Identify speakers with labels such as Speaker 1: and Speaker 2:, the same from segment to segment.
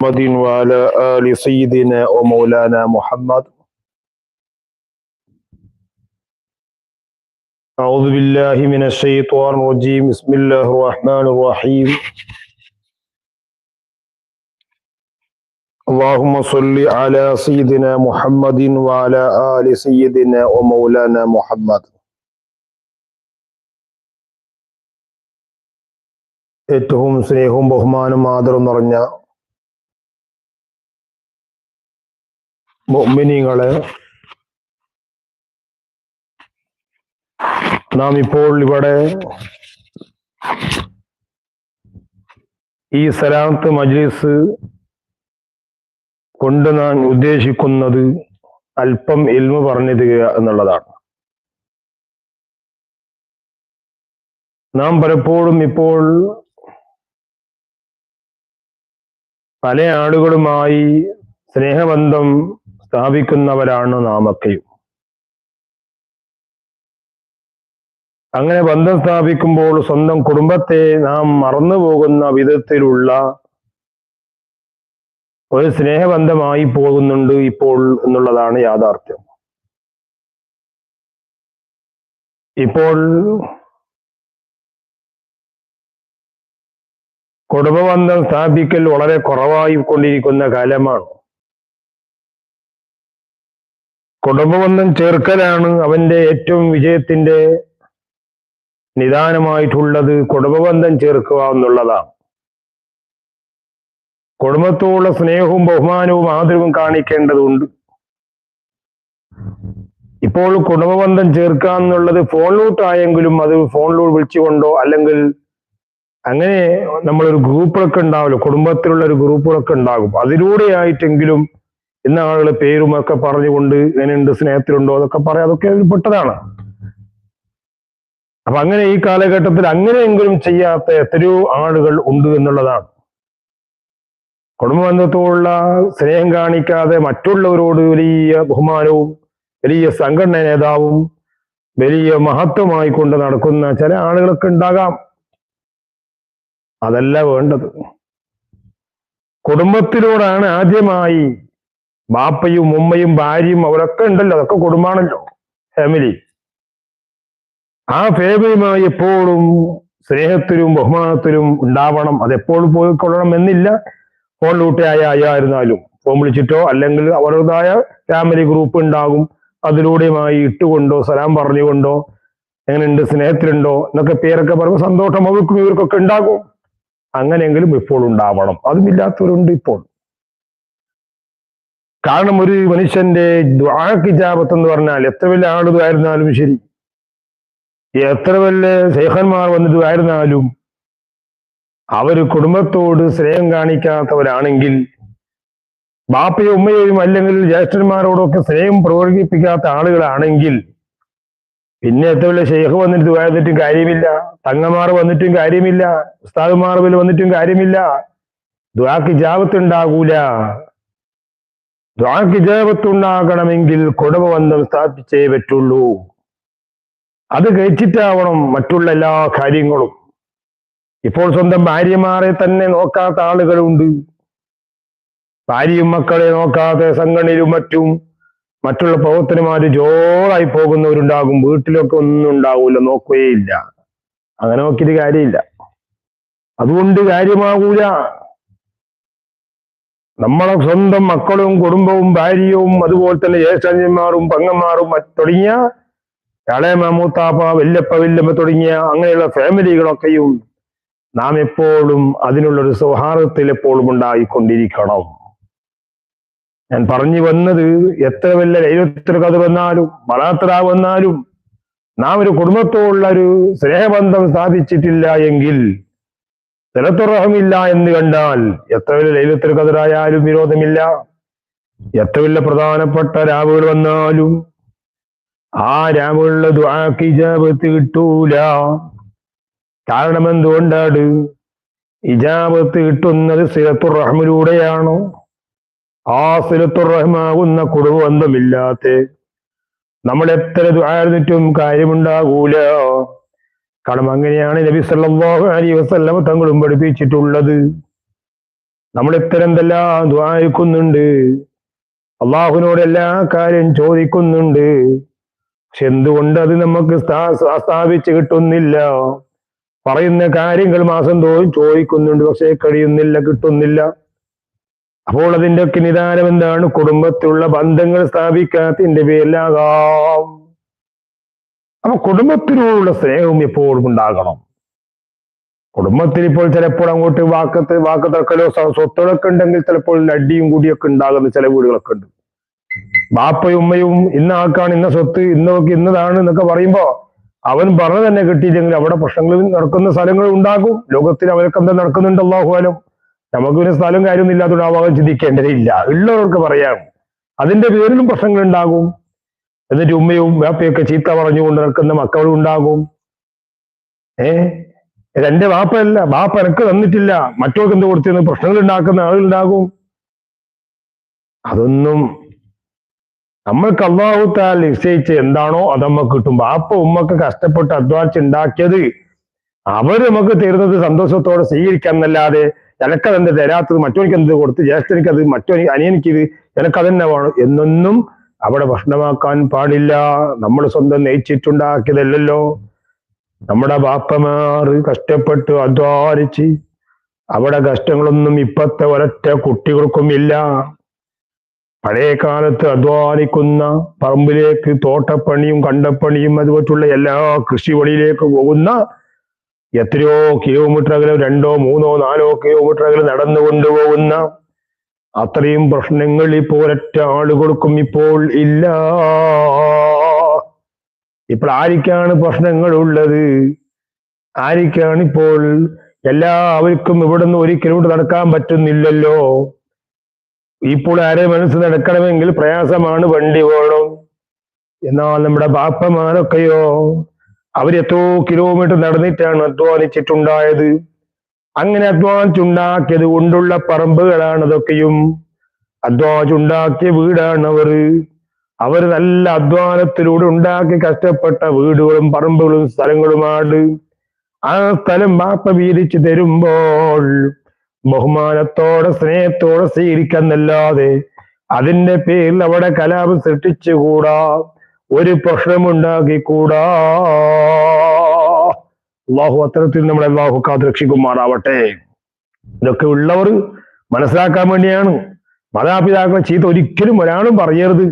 Speaker 1: محمد وعلى آل سيدنا ومولانا محمد أعوذ بالله من الشيطان الرجيم بسم الله الرحمن الرحيم اللهم صل على سيدنا محمد وعلى آل سيدنا ومولانا محمد ഏറ്റവും സ്നേഹവും ബഹുമാനവും ആദരവും നിറഞ്ഞ മൊമിനിങ്ങളെ നാം ഇപ്പോൾ ഇവിടെ ഈ സലാമത്ത് മജ്ലിസ് കൊണ്ട് ഞാൻ ഉദ്ദേശിക്കുന്നത് അല്പം ഇൽമ പറഞ്ഞു തരിക എന്നുള്ളതാണ്. നാം പലപ്പോഴും ഇപ്പോൾ പല ആളുകളുമായി സ്നേഹബന്ധം സ്ഥാപിക്കുന്നവരാണ് നാമൊക്കെയും. അങ്ങനെ ബന്ധം സ്ഥാപിക്കുമ്പോൾ സ്വന്തം കുടുംബത്തെ നാം മറന്നു പോകുന്ന വിധത്തിലുള്ള ഒരു സ്നേഹബന്ധമായി പോകുന്നുണ്ട് ഇപ്പോൾ എന്നുള്ളതാണ് യാഥാർത്ഥ്യം. ഇപ്പോൾ കുടുംബബന്ധം സ്ഥാപിക്കൽ വളരെ കുറവായി കൊണ്ടിരിക്കുന്ന കാലമാണ്. കുടുംബബന്ധം ചേർക്കലാണ് അവന്റെ ഏറ്റവും വിജയത്തിന്റെ നിദാനമായിട്ടുള്ളത് കുടുംബബന്ധം ചേർക്കുക എന്നുള്ളതാണ്. കുടുംബത്തോടുള്ള സ്നേഹവും ബഹുമാനവും ആദരവും കാണിക്കേണ്ടതുണ്ട്. ഇപ്പോൾ കുടുംബബന്ധം ചേർക്കുക എന്നുള്ളത് ഫോണിലോട്ടായെങ്കിലും അത് ഫോണിലൂടെ വിളിച്ചുകൊണ്ടോ അല്ലെങ്കിൽ അങ്ങനെ നമ്മളൊരു ഗ്രൂപ്പുകളൊക്കെ ഉണ്ടാവുമല്ലോ കുടുംബത്തിലുള്ള ഒരു ഗ്രൂപ്പുകളൊക്കെ ഉണ്ടാകും. അതിലൂടെ ആയിട്ടെങ്കിലും ഇന്ന ആളുകളെ പേരും ഒക്കെ പറഞ്ഞുകൊണ്ട് എങ്ങനെയുണ്ട് സ്നേഹത്തിലുണ്ടോ അതൊക്കെ പറയാം അതൊക്കെ പെട്ടതാണ്. അപ്പൊ അങ്ങനെ ഈ കാലഘട്ടത്തിൽ അങ്ങനെയെങ്കിലും ചെയ്യാത്ത എത്രയോ ആളുകൾ ഉണ്ട് എന്നുള്ളതാണ്. കുടുംബബന്ധത്തോടുള്ള സ്നേഹം കാണിക്കാതെ മറ്റുള്ളവരോട് വലിയ ബഹുമാനവും വലിയ സംഘടന നേതാവും വലിയ മഹത്വമായി കൊണ്ട് നടക്കുന്ന ചില ആളുകളൊക്കെ ഉണ്ടാകാം. അതല്ല വേണ്ടത്. കുടുംബത്തിനോടാണ് ആദ്യമായി ബാപ്പയും ഉമ്മയും ഭാര്യയും അവരൊക്കെ ഉണ്ടല്ലോ. അതൊക്കെ കുടുംബമാണല്ലോ ഫാമിലി ആ ഫാമിലിയുമായി എപ്പോഴും സ്നേഹത്തിലും ബഹുമാനത്തിലും ഉണ്ടാവണം. അതെപ്പോഴും പോയിക്കൊള്ളണം എന്നില്ല. ഫോൺ ലൂട്ടയായ അയ്യായിരുന്നാലും ഫോൺ വിളിച്ചിട്ടോ അല്ലെങ്കിൽ അവരുടേതായ ഫാമിലി ഗ്രൂപ്പ് ഉണ്ടാകും. അതിലൂടെയുമായി ഇട്ടുകൊണ്ടോ സലാം പറഞ്ഞുകൊണ്ടോ എങ്ങനെയുണ്ട് സ്നേഹത്തിലുണ്ടോ എന്നൊക്കെ പേരൊക്കെ പറയുമ്പോൾ സന്തോഷം അവർക്കും ഇവർക്കൊക്കെ ഉണ്ടാകും. അങ്ങനെയെങ്കിലും ഇപ്പോൾ ഉണ്ടാവണം. അതുമില്ലാത്തവരുണ്ട് ഇപ്പോൾ. കാരണം ഒരു മനുഷ്യന്റെ ദ്വാക്കിജാപത്ത് എന്ന് പറഞ്ഞാൽ എത്ര വലിയ ആളുകളായിരുന്നാലും ശരി. എത്ര വലിയ സേഹന്മാർ വന്നിട്ടായിരുന്നാലും അവർ കുടുംബത്തോട് സ്നേഹം കാണിക്കാത്തവരാണെങ്കിൽ ബാപ്പയും ഉമ്മയെയും അല്ലെങ്കിൽ ജ്യേഷ്ഠന്മാരോടൊക്കെ സ്നേഹം പ്രകടിപ്പിക്കാത്ത ആളുകളാണെങ്കിൽ പിന്നെ എത്ര വലിയ ഷെയ്ഖ് വന്നിട്ട് വായതിട്ടും കാര്യമില്ല തങ്ങമാർ വന്നിട്ടും കാര്യമില്ല ഉസ്താദുമാർ വന്നിട്ടും കാര്യമില്ല. ദ്വാക്ക് ജാപത്ത് ഉണ്ടാകൂല. ദ്വാക്ക് കുടവബന്ധം സ്ഥാപിച്ചേ പറ്റുള്ളൂ. അത് കഴിച്ചിട്ടാവണം മറ്റുള്ള എല്ലാ കാര്യങ്ങളും. ഇപ്പോൾ സ്വന്തം ഭാര്യമാരെ തന്നെ നോക്കാത്ത ആളുകളുണ്ട്. ഭാര്യയും മക്കളെ നോക്കാതെ സംഘടനയിലും മറ്റും മറ്റുള്ള പ്രവർത്തനമാര് ജോറായി പോകുന്നവരുണ്ടാകും. വീട്ടിലൊക്കെ ഒന്നും ഉണ്ടാവൂല നോക്കുകയില്ല. അങ്ങനെ നോക്കിയിട്ട് കാര്യമില്ല. അതുകൊണ്ട് കാര്യമാകൂല നമ്മളെ സ്വന്തം മക്കളും കുടുംബവും ഭാര്യയും അതുപോലെ തന്നെ ജ്യേഷ്ഠന്മാരും പങ്ങന്മാരും തുടങ്ങിയ ഇളയമ്മ മൂത്താപ്പ വല്യപ്പ വല്യമ്മ തുടങ്ങിയ അങ്ങനെയുള്ള ഫാമിലികളൊക്കെയും നാം എപ്പോഴും അതിനുള്ളൊരു സൗഹാർദ്ദത്തിൽ എപ്പോഴും ഉണ്ടായിക്കൊണ്ടിരിക്കണം. ഞാൻ പറഞ്ഞു വന്നത് എത്ര വലിയ ലൈലത്തിൽ കഥ വന്നാലും വളാത്തറ വന്നാലും നാം ഒരു കുടുംബത്തോടുള്ള ഒരു സ്നേഹബന്ധം സ്ഥാപിച്ചിട്ടില്ല എങ്കിൽ സ്ഥലത്തുറഹമില്ല എന്ന് കണ്ടാൽ എത്ര വലിയ ലൈലത്തിൽ കതിരായാലും വിരോധമില്ല. എത്ര വലിയ പ്രധാനപ്പെട്ട രാവുകൾ വന്നാലും ആ രാവുകളുടെ ദ്വാക്ക് ഇജാബത്ത് കിട്ടൂല. കാരണം എന്തുകൊണ്ടാണ് ഇജാബത്ത് കിട്ടുന്നത് സിലത്തുറഹമിലൂടെയാണോ? ആ സിലത്തുറഹമാകുന്ന കുടുംബബന്ധമില്ലാത്ത നമ്മൾ എത്ര ദ്വാരന്നിട്ടും കാര്യമുണ്ടാകൂല. കാരണം അങ്ങനെയാണ് നബി സല്ലാഹു അലി വസല്ലം തങ്ങളും പഠിപ്പിച്ചിട്ടുള്ളത്. നമ്മൾ ഇത്തരം എന്തെല്ലാം ദ്വാരിക്കുന്നുണ്ട് അള്ളാഹുവിനോട് എല്ലാ കാര്യം ചോദിക്കുന്നുണ്ട്. പക്ഷെ എന്തുകൊണ്ട് അത് നമുക്ക് സ്ഥാ- സ്ഥാപിച്ച് കിട്ടുന്നില്ല? പറയുന്ന കാര്യങ്ങൾ മാസം തോറും ചോദിക്കുന്നുണ്ട്. പക്ഷെ കഴിയുന്നില്ല കിട്ടുന്നില്ല. അപ്പോൾ അതിന്റെ ഒക്കെ നിദാനം എന്താണ്? കുടുംബത്തിലുള്ള ബന്ധങ്ങൾ സ്ഥാപിക്കാത്തതിന്റെ പേരിലാകാം. അപ്പൊ കുടുംബത്തിനോടുള്ള സ്നേഹവും എപ്പോഴും ഉണ്ടാകണം. കുടുംബത്തിൽ ഇപ്പോൾ ചിലപ്പോൾ അങ്ങോട്ട് വാക്കത്ത് വാക്ക് തർക്കലോ സ്വത്തുകളൊക്കെ ഉണ്ടെങ്കിൽ ചിലപ്പോൾ അടിയും കൂടിയൊക്കെ ഉണ്ടാകുന്ന ചില വീടുകളൊക്കെ ഉണ്ട്. ബാപ്പയും ഉമ്മയും ഇന്ന ആൾക്കാണ് ഇന്ന സ്വത്ത് ഇന്നൊക്കെ ഇന്നതാണ് എന്നൊക്കെ പറയുമ്പോ അവൻ പറഞ്ഞു തന്നെ കിട്ടിയില്ലെങ്കിൽ അവിടെ പ്രശ്നങ്ങൾ നടക്കുന്ന സ്ഥലങ്ങൾ ഉണ്ടാകും. ലോകത്തിൽ അവരൊക്കെ എന്താ നടക്കുന്നുണ്ട് അള്ളാഹുവാലും നമുക്ക് പിന്നെ സ്ഥലം കാര്യമൊന്നും ഇല്ലാത്തതുകൊണ്ട് ആ ഭാഗം ചിന്തിക്കേണ്ടതില്ല. ഉള്ളവർക്ക് പറയാം. അതിന്റെ പേരിലും പ്രശ്നങ്ങൾ ഉണ്ടാകും. എന്നിട്ട് ഉമ്മയും വാപ്പയൊക്കെ ചീത്ത പറഞ്ഞുകൊണ്ട് നടക്കുന്ന മക്കളും ഉണ്ടാകും. ഏ? എന്റെ വാപ്പയല്ല. വാപ്പ എനക്ക് തന്നിട്ടില്ല. മറ്റോർക്ക് എന്ത് കൊടുത്തിരുന്നു പ്രശ്നങ്ങൾ ഉണ്ടാക്കുന്ന ആളുകളുണ്ടാകും അതൊന്നും നമ്മൾക്ക് അള്ളാഹുത്താൽ നിശ്ചയിച്ച് എന്താണോ അത് നമുക്ക് കിട്ടും. ബാപ്പ ഉമ്മക്ക് കഷ്ടപ്പെട്ട് അധ്വാനിച്ച് ഉണ്ടാക്കിയത് അവർ നമുക്ക് തരുന്നത് സന്തോഷത്തോടെ സ്വീകരിക്കാൻ എന്നല്ലാതെ എനക്കതെന്ത് തരാത്തത് മറ്റോനിക്ക് എന്ത് കൊടുത്ത് ജ്യേഷ്ഠനിക്ക് അത് മറ്റവന് അനിയനിക്ക് ഇത് എനക്കതന്നെ വേണം എന്നൊന്നും അവിടെ ഭക്ഷണമാക്കാൻ പാടില്ല. നമ്മൾ സ്വന്തം നയിച്ചിട്ടുണ്ടാക്കിയതല്ലല്ലോ. നമ്മുടെ ബാപ്പമാർ കഷ്ടപ്പെട്ട് അധ്വാനിച്ച് അവിടെ കഷ്ടങ്ങളൊന്നും ഇപ്പത്തെ ഒരൊറ്റ കുട്ടികൾക്കും ഇല്ല. പഴയ കാലത്ത് അധ്വാനിക്കുന്ന പറമ്പിലേക്ക് തോട്ടപ്പണിയും കണ്ടപ്പണിയും അതുപോലുള്ള എല്ലാ കൃഷിവഴിയിലേക്ക് പോകുന്ന എത്രയോ കിലോമീറ്റർ അകലെ രണ്ടോ മൂന്നോ നാലോ കിലോമീറ്റർ അകലെ നടന്നു കൊണ്ടുപോകുന്ന അത്രയും പ്രശ്നങ്ങൾ ഇപ്പോൾ ഒരൊറ്റ ആളുകൾക്കും ഇപ്പോൾ ഇല്ല. ഇപ്പോൾ ആരിക്കാണ് പ്രശ്നങ്ങൾ ഉള്ളത്? ആരിക്കാണ് ഇപ്പോൾ എല്ലാവർക്കും ഇവിടുന്ന് ഒരിക്കലും നടക്കാൻ പറ്റുന്നില്ലല്ലോ? ഇപ്പോൾ ആരെ മനസ്സ് നടക്കണമെങ്കിൽ പ്രയാസമാണ് വണ്ടി വേണം എന്നാൽ നമ്മുടെ ബാപ്പമാരൊക്കെയോ അവരെത്രയോ കിലോമീറ്റർ നടന്നിട്ടാണ് അധ്വാനിച്ചിട്ടുണ്ടായത്. അങ്ങനെ അധ്വാനിച്ചുണ്ടാക്കിയത് കൊണ്ടുള്ള പറമ്പുകളാണ് അതൊക്കെയും അധ്വാനിച്ചുണ്ടാക്കിയ വീടാണ് അവർ. അവർ നല്ല അധ്വാനത്തിലൂടെ ഉണ്ടാക്കി കഷ്ടപ്പെട്ട വീടുകളും പറമ്പുകളും സ്ഥലങ്ങളുമാണ്. ആ സ്ഥലം വാപ്പ വീതിച്ചു തരുമ്പോൾ ബഹുമാനത്തോടെ സ്നേഹത്തോടെ സ്വീകരിക്കുന്നല്ലാതെ അതിന്റെ പേരിൽ അവിടെ കലാപം സൃഷ്ടിച്ചുകൂടാ. ഒരു പ്രശ്നമുണ്ടാക്കിക്കൂടാ. അള്ളാഹു അത്തരത്തിൽ നമ്മളെ അള്ളാഹു കാത്ത് രക്ഷിക്കുമാറാവട്ടെ. ഇതൊക്കെ ഉള്ളവർ മനസ്സിലാക്കാൻ വേണ്ടിയാണ്. മാതാപിതാക്കളെ ചീത്ത ഒരിക്കലും ഒരാളും പറയരുത്.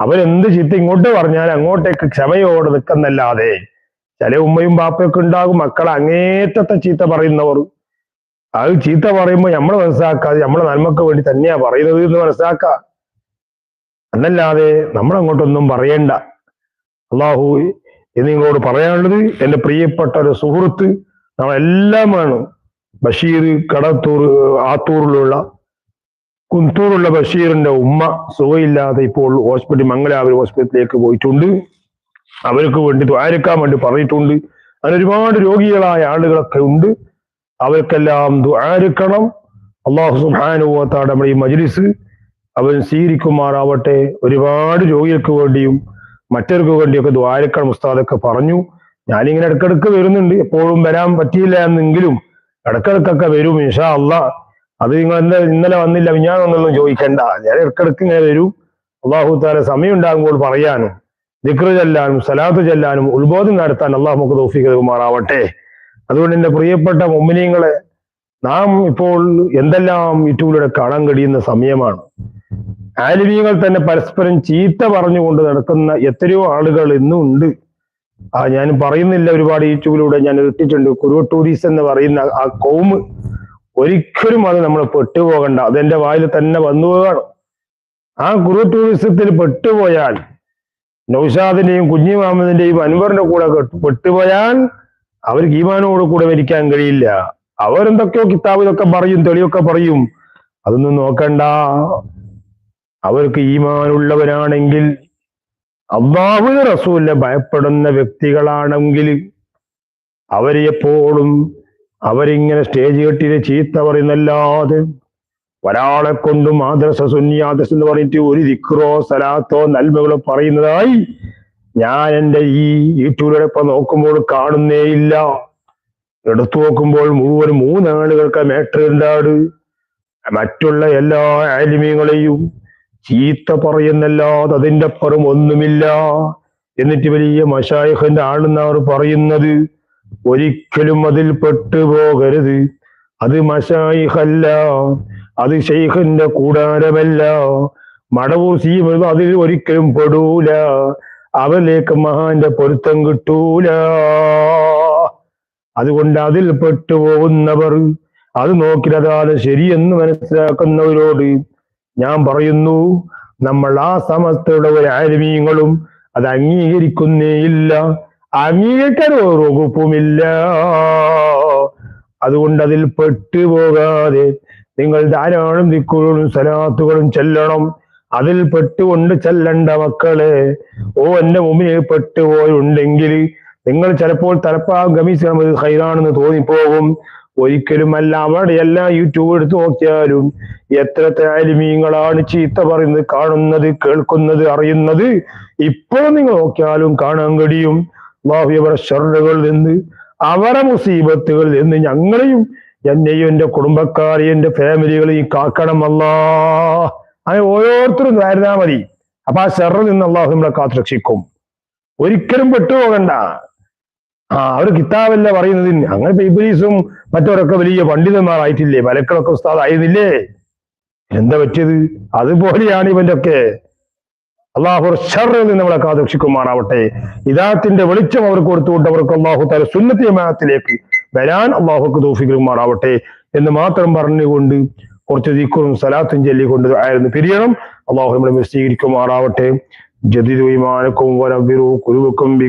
Speaker 1: അവരെന്ത് ചീത്ത ഇങ്ങോട്ട് പറഞ്ഞാൽ അങ്ങോട്ടേക്ക് ക്ഷമയോടെ നിൽക്കുന്നല്ലാതെ ചില ഉമ്മയും ബാപ്പയൊക്കെ ഉണ്ടാകും. മക്കളെ അങ്ങേറ്റത്തെ ചീത്ത പറയുന്നവർ. അത് ചീത്ത പറയുമ്പോൾ നമ്മൾ മനസ്സിലാക്കാതെ നമ്മളെ നന്മക്ക് വേണ്ടി തന്നെയാ പറയുന്നത് എന്ന് മനസ്സിലാക്കുക എന്നല്ലാതെ നമ്മളങ്ങോട്ടൊന്നും പറയണ്ട. അള്ളാഹു ഇത് നിങ്ങളോട് പറയാനുള്ളത് എന്റെ പ്രിയപ്പെട്ട ഒരു സുഹൃത്ത് നമ്മളെല്ലാമാണ് ബഷീർ കടത്തൂർ ആത്തൂറിലുള്ള കുന്തൂറുള്ള ബഷീറിന്റെ ഉമ്മ സുഖമില്ലാതെ ഇപ്പോൾ ഹോസ്പിറ്റൽ മംഗലാപുരം ഹോസ്പിറ്റലിലേക്ക് പോയിട്ടുണ്ട്. അവർക്ക് വേണ്ടി ദ്വാരക്കാൻ വേണ്ടി പറഞ്ഞിട്ടുണ്ട്. അങ്ങനെ ഒരുപാട് രോഗികളായ ആളുകളൊക്കെ ഉണ്ട്. അവർക്കെല്ലാം ദ്വാരക്കണം. അള്ളാഹു സുബാനുഭവത്താണ് നമ്മുടെ ഈ മജ്ലിസ് അവൻ സ്വീകരിക്കുമാറാവട്ടെ. ഒരുപാട് രോഗികൾക്ക് വേണ്ടിയും മറ്റവർക്ക് വേണ്ടിയൊക്കെ ദ്വാരക്കൾ മുസ്താദൊക്കെ പറഞ്ഞു. ഞാനിങ്ങനെ ഇടക്കിടക്ക് വരുന്നുണ്ട്. എപ്പോഴും വരാൻ പറ്റിയില്ല എന്നെങ്കിലും ഇടക്കിടക്കൊക്കെ വരും ഇൻഷാ അല്ല. അത് നിങ്ങൾ എന്താ ഇന്നലെ വന്നില്ല ഞാനൊന്നും ചോദിക്കണ്ട. ഞാൻ ഇടക്കിടക്ക് ഇങ്ങനെ വരും. അള്ളാഹു താല സമയം ഉണ്ടാകുമ്പോൾ പറയാനും ദിക്റ് ചെല്ലാനും സലാത്ത് ചെല്ലാനും ഉത്ബോധം നടത്താൻ അള്ളാഹു നമുക്ക് തോഫിക്കുമാറാവട്ടെ അതുകൊണ്ട് എന്റെ പ്രിയപ്പെട്ട മുമ്മിനിയങ്ങളെ നാം ഇപ്പോൾ എന്തെല്ലാം യൂട്യൂബിലൂടെ കാണാൻ കഴിയുന്ന സമയമാണ്. ആലിമീങ്ങൾ തന്നെ പരസ്പരം ചീത്ത പറഞ്ഞുകൊണ്ട് നടക്കുന്ന എത്രയോ ആളുകൾ ഇന്നും ഉണ്ട്. ആ ഞാൻ പറയുന്നില്ല ഒരുപാട് യൂട്യൂബിലൂടെ ഞാൻ ഇട്ടിട്ടുണ്ട്. കുരുവ ടൂറിസ്റ്റ് എന്ന് പറയുന്ന ആ കോമ് ഒരിക്കലും അത് നമ്മൾ പെട്ടുപോകണ്ട. അതെന്റെ വായിൽ തന്നെ വന്നു പോകണം ആ കുരു ടൂറിസത്തിൽ പെട്ടുപോയാൽ നൗഷാദിന്റെയും കുഞ്ഞിമാമതിന്റെയും അൻവറിന്റെ കൂടെ പെട്ടുപോയാൽ അവർക്ക് ഈമാനോട് കൂടെ മരിക്കാൻ കഴിയില്ല. അവരെന്തൊക്കെയോ കിതാബ് ഇതൊക്കെ പറയും തെളിവൊക്കെ പറയും. അതൊന്നും നോക്കണ്ട. അവർക്ക് ഈമാനുള്ളവരാണെങ്കിൽ അള്ളാഹു റസൂലിനെ ഭയപ്പെടുന്ന വ്യക്തികളാണെങ്കിൽ അവരെ എപ്പോഴും അവരിങ്ങനെ സ്റ്റേജ് കെട്ടിയിട്ട് ചീത്ത പറയുന്നല്ലാതെ ഒരാളെ കൊണ്ടും ആദർശ സുന്യാദർശം എന്ന് പറഞ്ഞിട്ട് ഒരു ദിക്റോ സലാത്തോ നന്മകളോ പറയുന്നതായി ഞാൻ എന്റെ ഈ യൂട്യൂബിലൂടെ ഇപ്പൊ നോക്കുമ്പോൾ കാണുന്നേ ഇല്ല എടുത്തു നോക്കുമ്പോൾ മുഴുവൻ മൂന്നാളുകൾക്ക് മേട്ടർ ഉണ്ടാട് മറ്റുള്ള എല്ലാ ആലിമ്യങ്ങളെയും ചീത്ത പറയുന്നല്ലാതെ അതിന്റെ അപ്പുറം ഒന്നുമില്ല. എന്നിട്ട് വലിയ മഷായിഖന്റെ ആണെന്നവർ പറയുന്നത്. ഒരിക്കലും അതിൽ പെട്ടുപോകരുത്. അത് മഷായിഹല്ല അത് ഷെയ്ഖിന്റെ കൂടാരമല്ല. മടവൂർ സീമത് അതിൽ ഒരിക്കലും പെടൂല. അവലേക്ക് മഹാന്റെ പൊരുത്തം കിട്ടൂല. അതുകൊണ്ട് അതിൽ പെട്ടുപോകുന്നവർ അത് നോക്കി അതാണ് ശരിയെന്ന് മനസ്സിലാക്കുന്നവരോട് ഞാൻ പറയുന്നു നമ്മൾ ആ സമസ്തയുടെ ഒരു ആരുമീങ്ങളും അത് അംഗീകരിക്കുന്നേയില്ല. അംഗീകരിക്കാൻ ഒരു വകുപ്പുമില്ല. അതുകൊണ്ട് അതിൽ പെട്ടുപോകാതെ നിങ്ങൾ ധാരാളം ദിക്കുകളും സലാത്തുകളും ചെല്ലണം. അതിൽ പെട്ടുകൊണ്ട് ചെല്ലണ്ട മക്കളെ ഓ എന്റെ മുമ്പിൽ പെട്ടുപോയുണ്ടെങ്കിൽ നിങ്ങൾ ചിലപ്പോൾ തലപ്പാ ഗമീസ് ഹൈറാണെന്ന് തോന്നിപ്പോകും. ഒരിക്കലും അല്ല അവിടെ എല്ലാ യൂട്യൂബ് എടുത്തു നോക്കിയാലും എത്ര താലിമീങ്ങളാണ് ചീത്ത പറയുന്നത് കാണുന്നത് കേൾക്കുന്നത് അറിയുന്നത്. ഇപ്പോഴും നിങ്ങൾ നോക്കിയാലും കാണാൻ കഴിയും. അള്ളാഹുവരെ ഷറുകളിൽ നിന്ന് അവരെ മുസീബത്തുകളിൽ നിന്ന് ഞങ്ങളെയും എന്നെയും എന്റെ കുടുംബക്കാരെയും എന്റെ ഫാമിലികളെയും കാക്കണം അങ്ങനെ ഓരോരുത്തരും ധാരണാ മതി. അപ്പൊ ആ ഷെറിൽ നിന്ന് അള്ളാഹു നമ്മളെ കാത്തുരക്ഷിക്കും. ഒരിക്കലും പെട്ടുപോകണ്ട. ആ അവർ കിതാബല്ല പറയുന്നത്? അങ്ങനെ ഇബ്ലീസും മറ്റവരൊക്കെ വലിയ പണ്ഡിതന്മാരായിട്ടില്ലേ? മലക്കളൊക്കെ ഉസ്താദ് ആയിരുന്നില്ലേ എന്താ പറ്റിയത്? അതുപോലെയാണ് ഇവന്റെ ഒക്കെ അള്ളാഹു നിന്ന് നമ്മളെ കാതക്ഷിക്കുമാറാവട്ടെ ഇതാത്തിന്റെ വെളിച്ചം അവർക്ക് കൊടുത്തുകൊണ്ട് അവർക്ക് അള്ളാഹു തല സുന്നത്തിയമാനത്തിലേക്ക് വരാൻ അള്ളാഹുക്ക് തോഫിക്കുമാറാവട്ടെ എന്ന് മാത്രം പറഞ്ഞുകൊണ്ട് കുറച്ച് ദിക്കറും സലാത്തും ചൊല്ലിക്കൊണ്ട് ആയിരുന്നു പിരിയണം. അള്ളാഹു നമ്മളെ സ്വീകരിക്കുമാറാവട്ടെ ജതിരുമാനക്കും വരവിറു കുരുവക്കും ബി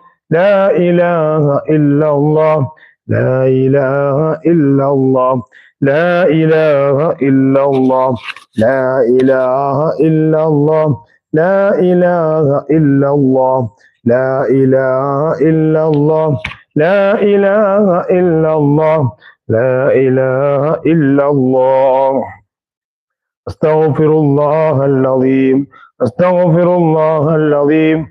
Speaker 1: لا إله إلا الله. لا إله إلا الله. لا إله إلا الله. لا إله إلا الله. لا إله إلا الله. لا إله إلا الله. لا إله إلا الله. لا إله إلا الله. أستغفر الله العظيم. أستغفر الله العظيم.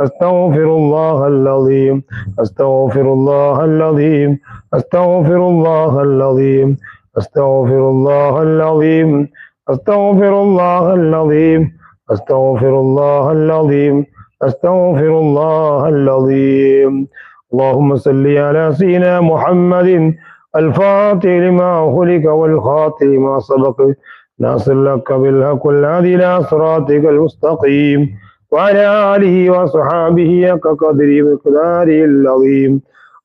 Speaker 1: أستغفر الله العظيم أستغفر الله العظيم أستغفر الله العظيم أستغفر الله العظيم أستغفر الله العظيم أستغفر الله العظيم أستغفر الله العظيم. اللهم صل على سيدنا محمد الفاتح لما خلق والخاتم لما سبق. ناصر لك بالحق الهادي إلى صراطك المستقيم. وعلى آله وصحابه كقدر مقداره العظيم.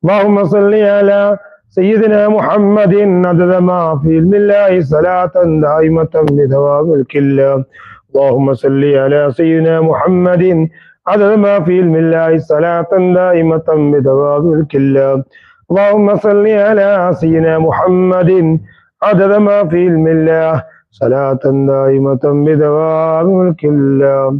Speaker 1: اللهم صل على سيدنا محمد عدد ما في علم الله صلاة دائمة بدوام الكلة اللهم صل على سيدنا محمد عدد ما في علم الله صلاة دائمة بدوام الكلة اللهم صل على سيدنا محمد عدد ما في علم الله صلاة دائمة بدوام الكلة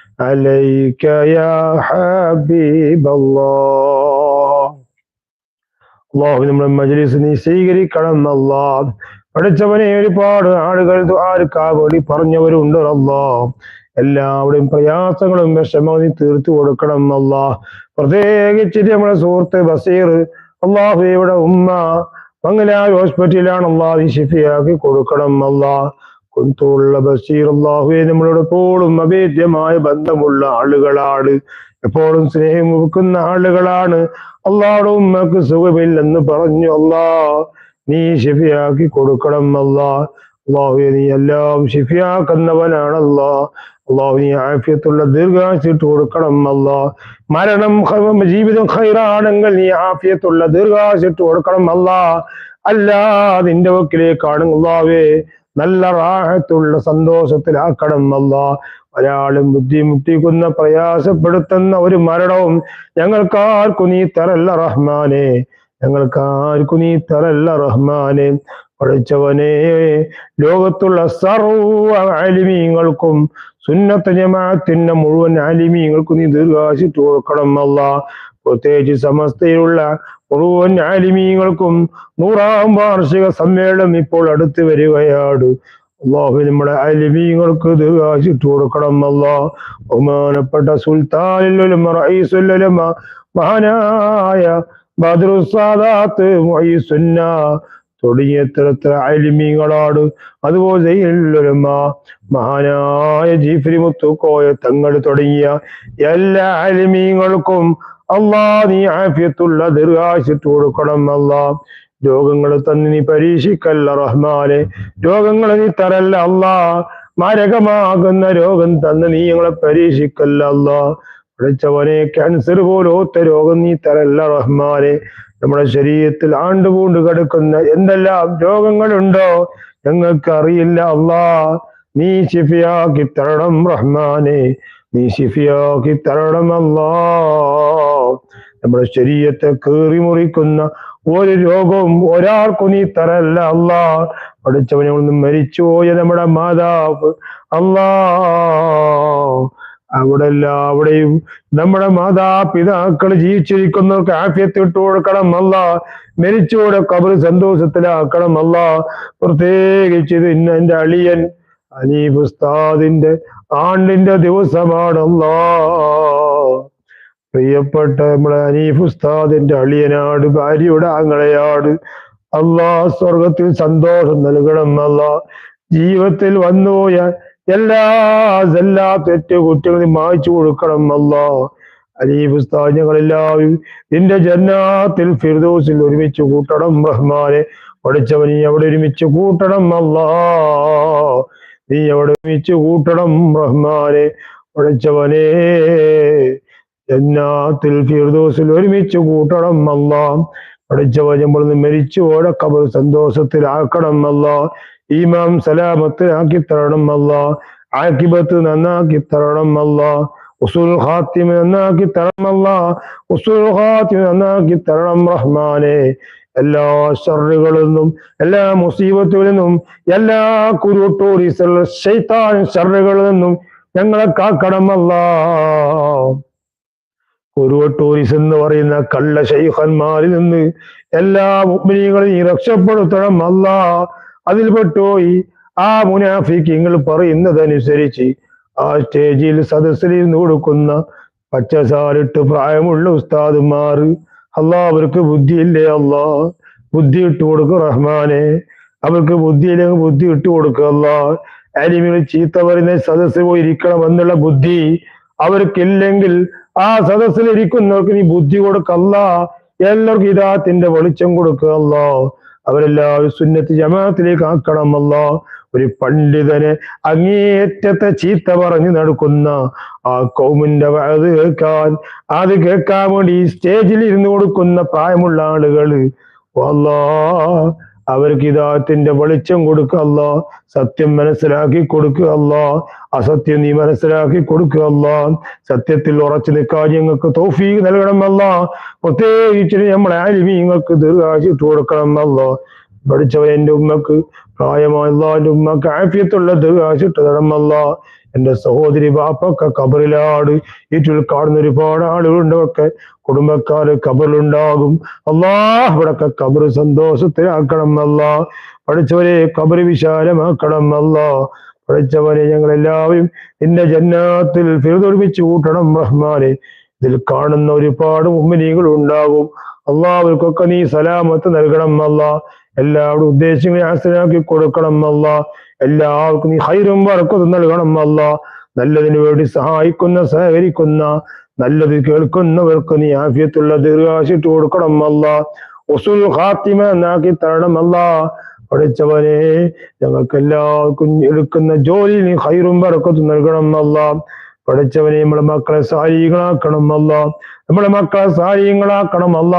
Speaker 1: عليك يا حبيب الله അള്ളാഹു നമ്മുടെ മജ്ലിസ് നീ സ്വീകരിക്കണം അല്ലാ പഠിച്ചവനെ ഒരുപാട് ആളുകൾ ആർക്കാ വേണ്ടി പറഞ്ഞവരുണ്ട് അല്ലാ എല്ലാവരുടെയും പ്രയാസങ്ങളും വിഷമവും നീ തീർത്തു കൊടുക്കണം അല്ല പ്രത്യേകിച്ചിട്ട് നമ്മുടെ സുഹൃത്ത് ബസീർ അള്ളാഹുയുടെ ഉമ്മ മംഗലാവ് ഹോസ്പിറ്റലിലാണ് അള്ളാഹു ഷിഫിയാക്കി കൊടുക്കണം അല്ല കുന്തുള്ള ബഷീർ നമ്മളോട് എപ്പോഴും അഭേദ്യമായ ബന്ധമുള്ള ആളുകളാണ്. എപ്പോഴും സ്നേഹം വെക്കുന്ന ആളുകളാണ്. അള്ളാടെ ഉമ്മക്ക് സുഖമില്ലെന്ന് പറഞ്ഞു അല്ലാ നീ ഷിഫിയാക്കി കൊടുക്കണം അല്ലാ അള്ളാഹുവെ നീ എല്ലാം ഷിഫിയാക്കുന്നവനാണ് അല്ലാ അള്ളാഹു നീ ആഫിയത്തുള്ള ദീർഘാശിട്ട് കൊടുക്കണം അല്ലാ മരണം ജീവിതം ഹൈറാണെങ്കിൽ നീ ആഫിയത്തുള്ള ദീർഘാശിട്ട് കൊടുക്കണം അല്ലാ അല്ല നിന്റെ വക്കിലേക്കാണ് അള്ളാവേ നല്ല റാഹത്തുള്ള സന്തോഷത്തിലാക്കണം അല്ല. ഒരാളും ബുദ്ധിമുട്ടിക്കുന്ന പ്രയാസപ്പെടുത്തുന്ന ഒരു മരണവും ഞങ്ങൾക്കാർക്കു നീ തരല്ല റഹ്മാനെ. ഞങ്ങൾക്കാർക്കു നീ തരല്ല റഹ്മാനെ. പഠിച്ചവനെ ലോകത്തുള്ള സർവ ആലിമീങ്ങൾക്കും സുന്നത്ത് ജമാഅത്തിന്റെ മുഴുവൻ ആലിമീങ്ങൾക്കും നീ ദീർഘാശിട്ട് കൊടുക്കണം അല്ല. പ്രത്യേകിച്ച് സമസ്തയിലുള്ള മുഴുവൻ ആലിമീങ്ങൾക്കും നൂറാം വാർഷിക സമ്മേളനം ഇപ്പോൾ അടുത്ത് വരികയാണ്. അള്ളാഹു നമ്മുടെ അലിമീങ്ങൾക്ക് ദീർഘാശിട്ട് കൊടുക്കണം അല്ലാ. ബഹുമാനപ്പെട്ട സുൽത്താനുലമ റഈസുലമ മഹാനായ ബദ്രുസാദാത്ത് മുഈസുന്ന തുടങ്ങിയ എത്ര അലിമീങ്ങളാണ് അതുപോലെ മഹാനായ ജീഫ്രി മുത്തുക്കോയ തങ്ങൾ തുടങ്ങിയ എല്ലാ അലിമീങ്ങൾക്കും അള്ളാ നീ ആഫിയത്തുള്ള ദീർഘാശത്ത് കൊടുക്കണം അല്ലാ. രോഗങ്ങൾ തന്നെ നീ പരീക്ഷിക്കല്ല റഹ്മാനെ. രോഗങ്ങൾ നീ തരല്ല അല്ലാ. മാരകമാകുന്ന രോഗം തന്ന് നീ ഞങ്ങളെ പരീക്ഷിക്കല്ല അല്ലാ. പഠിച്ചവനെ ക്യാൻസർ പോലോത്ത രോഗം നീ തരല്ല റഹ്മാനെ. നമ്മുടെ ശരീരത്തിൽ ആണ്ടുപൂണ്ട് കിടക്കുന്ന എന്തെല്ലാം രോഗങ്ങളുണ്ടോ ഞങ്ങൾക്ക് അറിയില്ല അല്ലാ. നീ ശിഫിയാക്കി തരണം റഹ്മാനെ. നീ ശിഫിയാക്കി തരണമല്ല നമ്മുടെ ശരീരത്തെ കീറി മുറിക്കുന്ന ഒരു രോഗവും ഒരാൾക്കും നീ തരല്ല അല്ലാ. പഠിച്ചവനെ ഒന്ന് മരിച്ചുപോയ നമ്മുടെ മാതാവ് അല്ലാ. അവിടെ എല്ലാവിടെയും നമ്മുടെ മാതാപിതാക്കൾ ജീവിച്ചിരിക്കുന്ന. ആഫ്യത്ത് ഇട്ടു കൊടുക്കണം അല്ല. മരിച്ചോടെ കബർ സന്തോഷത്തിലാക്കണം അല്ല. പ്രത്യേകിച്ച് ഇന്ന് എന്റെ അളിയൻ അനീഫ് ഉസ്താദിന്റെ ആണ്ടിന്റെ ദിവസമാണല്ലോ. പ്രിയപ്പെട്ട നമ്മുടെ അനീഫ് ഉസ്താദിന്റെ അളിയനാട് ഭാര്യയുടെ ആങ്ങളയാട് അള്ളാ സ്വർഗത്തിൽ സന്തോഷം നൽകണം അല്ല ജീവിതത്തിൽ വന്നുപോയ എല്ലാ എല്ലാ തെറ്റ് കുറ്റങ്ങളും മായ്ച്ചു കൊടുക്കണം അല്ല അനീഫ് ഉസ്താദ് ഞങ്ങളെല്ലാവരും നിന്റെ ജന്നാത്തിൽ ഫിർദോസിൽ ഒരുമിച്ച് കൂട്ടണം റഹ്മാനെ. പഠിച്ചവനീ അവിടെ ഒരുമിച്ച് കൂട്ടണം അല്ലാ നീ അവിടെ ഒരുമിച്ച് കൂട്ടണം റഹ്മാനെ ഉഴച്ചവനെ ജന്നാത്തിൽ ഫിർദോസിൽ ഒരുമിച്ച് കൂട്ടണം അല്ല പഠിച്ചവൻ നമ്മൾ മരിച്ചു ഓടെ കബർ സന്തോഷത്തിലാക്കണം അല്ല ഈമാം സലാമത്തിലാക്കി തരണം അല്ല ആക്കിബത്ത് നന്നാക്കി തരണം അല്ല ഉസുൽ ഹാത്തിമ നന്നാക്കി തരണം അല്ല ഉസുൽ ഹാത്തിമ നന്നാക്കി തരണം റഹ്മാനെ. എല്ലാ ഷറുകളിൽ നിന്നും എല്ലാ മുസീബത്തുകളിൽ നിന്നും എല്ലാ കുരുട്ടോറിസുള്ള ശൈത്താൻ ഷറുകളിൽ നിന്നും ഞങ്ങളെ കാക്കണമല്ല കുരുവട്ടൂരിസ് എന്ന് പറയുന്ന കള്ള ശൈഖന്മാരിൽ നിന്ന് എല്ലാ മുഗ്മിനികളെയും രക്ഷപ്പെടുത്തണം അല്ല. അതിൽപ്പെട്ടുപോയി ആ മുനാഫിക്കിങ്ങൾ പറയുന്നതനുസരിച്ച് ആ സ്റ്റേജിൽ സദസ്സിലിരുന്ന് കൊടുക്കുന്ന പച്ചസാലിട്ട് പ്രായമുള്ള ഉസ്താദുമാർ അല്ലാ അവർക്ക് ബുദ്ധിയില്ലേ അല്ലാ ബുദ്ധി ഇട്ട് കൊടുക്കും റഹ്മാനെ. അവർക്ക് ബുദ്ധിയില്ലെങ്കിൽ ബുദ്ധി ഇട്ട് കൊടുക്കുക അല്ലാ അലിമികൾ ചീത്ത പറയുന്ന സദസ്സിൽ പോയി ഇരിക്കണം എന്നുള്ള ബുദ്ധി അവർക്കില്ലെങ്കിൽ ആ സദസ്സിൽ ഇരിക്കുന്നവർക്ക് നീ ബുദ്ധി കൊടുക്കല്ല എല്ലാവർക്കും ഇതാത്തിന്റെ വെളിച്ചം കൊടുക്കല്ല അവരെല്ലാവരും സുന്നത്ത് ജമാഅത്തിലേക്ക് ആക്കണമല്ല ഒരു പണ്ഡിതനെ അങ്ങേയറ്റത്തെ ചീത്ത പറഞ്ഞു നടക്കുന്ന ആ കൗമിന്റെ അത് കേൾക്കാൻ അത് കേൾക്കാൻ വേണ്ടി സ്റ്റേജിൽ ഇരുന്ന് കൊടുക്കുന്ന പ്രായമുള്ള ആളുകൾ അല്ലാ അവർക്ക് ഇതാത്തിന്റെ വെളിച്ചം കൊടുക്കല്ല സത്യം മനസ്സിലാക്കി കൊടുക്കുക അസത്യം നീ മനസ്സിലാക്കി കൊടുക്കുക സത്യത്തിൽ ഉറച്ചു നിൽക്കാൻ ഞങ്ങൾക്ക് തോഫീക്ക് നൽകണമല്ലോ പ്രത്യേകിച്ച് നമ്മളെ ആലിമീങ്ങൾക്ക് ദീർഘാശിട്ട് കൊടുക്കണമല്ല പഠിച്ചവൻ എന്റെ ഉമ്മക്ക് പ്രായമായ എന്റെ ഉമ്മക്ക് ആഫിയത്തുള്ള ആശിട്ട് തരണമല്ല എന്റെ സഹോദരി ബാപ്പൊക്കെ കബറിലാട് ഈറ്റിൽ കാണുന്ന ഒരുപാട് ആളുകളുണ്ടൊക്കെ കുടുംബക്കാര് കബറിലുണ്ടാകും. അല്ലാ ഇവിടൊക്കെ കബറ് സന്തോഷത്തിലാക്കണം അല്ല പഠിച്ചവരെ കബറ് വിശാലമാക്കണം അല്ല പഠിച്ചവരെ ഞങ്ങൾ എല്ലാവരും നിന്റെ ജന്നാത്തിൽ ഫിറുതൊരുമിച്ച് കൂട്ടണം റഹ്മാനെ. ഇതിൽ കാണുന്ന ഒരുപാട് ഉമ്മനീകൾ ഉണ്ടാകും അള്ളാഹുവർക്കൊക്കെ നീ സലാമത്ത് നൽകണം അല്ല. എല്ലാവരുടെ ഉദ്ദേശങ്ങളെ ഹസനാക്കി കൊടുക്കണം അല്ല. എല്ലാവർക്കും നീ ഹൈറും വറക്കത്തും നൽകണം അല്ല. നല്ലതിനു വേണ്ടി സഹായിക്കുന്ന സഹകരിക്കുന്ന നല്ലത് കേൾക്കുന്നവർക്ക് നീ ആഫിയത്തുള്ള ദീർഘാശിട്ട് കൊടുക്കണം അല്ല. ഒസുൽ ഖാത്തിമ എന്നാക്കി തരണം അല്ല. പഠിച്ചവനെ ഞങ്ങൾക്ക് എല്ലാവർക്കും എടുക്കുന്ന ജോലി നീ ഹൈറും വറക്കത്തും നൽകണം അല്ല. പഠിച്ചവനെ നമ്മളെ മക്കളെ സാരികളാക്കണം അല്ല നമ്മളെ മക്കളെ സാരികളാക്കണം അല്ല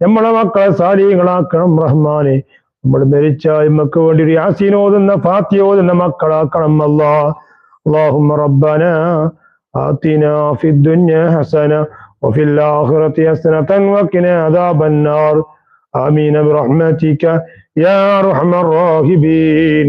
Speaker 1: നമ്മളെ മക്കളെ സാരികളാക്കണം റഹ്മാനെ നമ്മൾ മരിച്ച നമുക്ക് വേണ്ടി ഒരു യാസീൻ ഓതുന്ന ഫാത്തി ഓതുന്ന മക്കളാക്കണം അല്ല اللهم ربنا آتنا في الدنيا حسنة وفي الآخرة حسنة وقنا عذاب النار آمين برحمتك يا أرحم الراحمين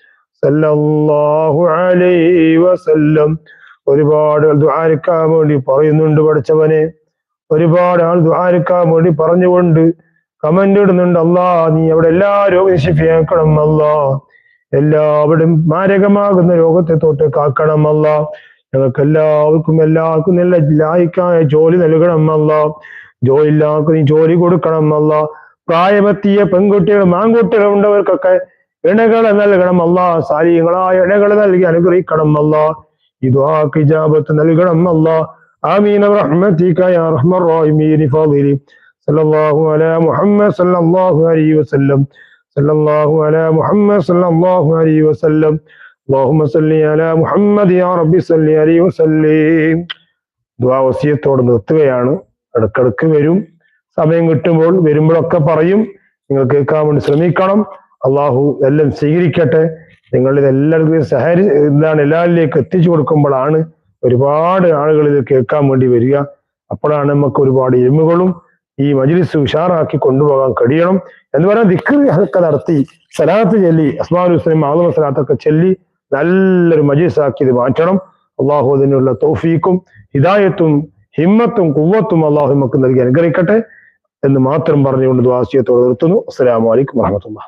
Speaker 1: സല്ലല്ലാഹു അലൈഹി വസല്ലം. ഒരുപാട് ദ്വാരക്കാൻ വേണ്ടി പറയുന്നുണ്ട് പഠിച്ചവനെ. ഒരുപാട് ആൾ ദ്വാരക്കാൻ വേണ്ടി പറഞ്ഞുകൊണ്ട് കമന്റ് ഇടുന്നുണ്ട്. അല്ലാ നീ അവിടെ എല്ലാ രോഗം ശിഫിയാക്കണം അല്ലാ. എല്ലാവരും മാരകമാകുന്ന രോഗത്തെ തൊട്ട് കാക്കണം അല്ല. ഞങ്ങൾക്ക് എല്ലാവർക്കും എല്ലാവർക്കും നല്ല ലായിക്കായ ജോലി നൽകണം അല്ല. ജോലി എല്ലാവർക്കും ജോലി കൊടുക്കണം അല്ല. പ്രായപത്തിയ പെൺകുട്ടികളും ആൺകുട്ടികളും ഉണ്ടവർക്കൊക്കെ ഇണകളെ നൽകണം അല്ല സാരീയങ്ങളായ ഇണകളെ നൽകി അനുഗ്രഹിക്കണം അല്ല ഇതുവാക്ക് ഇജാബത്ത് നൽകണം അല്ല ആമീന റഹ്മത്തിക യാ റഹ്മർ റഹീമീൻ ഫാദിലി സല്ലല്ലാഹു അലാ മുഹമ്മദ് സല്ലല്ലാഹു അലൈഹി വസല്ലം صلى الله على محمد صلى الله عليه وسلم اللهم صل على محمد يا ربي صل عليه وسلم ദുആ വസിയത്തോട് നിർത്തുകയാണ് ഇടക്കിടക്ക് വരും സമയം കിട്ടുമ്പോൾ വരുമ്പോഴൊക്കെ പറയും നിങ്ങൾ കേൾക്കാൻ വേണ്ടി ശ്രമിക്കണം അള്ളാഹു എല്ലാം സ്വീകരിക്കട്ടെ. നിങ്ങൾ ഇതെല്ലാവർക്കും സഹരി എന്താണ് എല്ലാവരിലേക്ക് എത്തിച്ചു കൊടുക്കുമ്പോഴാണ് ഒരുപാട് ആളുകൾ ഇത് കേൾക്കാൻ വേണ്ടി വരിക. അപ്പോഴാണ് നമുക്ക് ഒരുപാട് എരുമകളും ഈ മജ്ലിസ് ഉഷാറാക്കി കൊണ്ടുപോകാൻ കഴിയണം. എന്ന് പറയാൻ ദിക്കറി ഒക്കെ നടത്തി സലാത്ത് ചൊല്ലി അസ്മാൽ ഹുസ്ലം ആദമ സലാത്തൊക്കെ ചൊല്ലി നല്ലൊരു മജീസാക്കി ഇത് മാറ്റണം. അള്ളാഹു അതിനുള്ള തൗഫീക്കും ഹിദായത്തും ഹിമ്മത്തും കുവ്വത്തും അള്ളാഹു നമുക്ക് നൽകി അനുഗ്രഹിക്കട്ടെ എന്ന് മാത്രം പറഞ്ഞുകൊണ്ട് ദ്വാസിയത്തോട് നിർത്തുന്നു. അസ്സലാമു അലൈക്കും വറഹമത്തുള്ള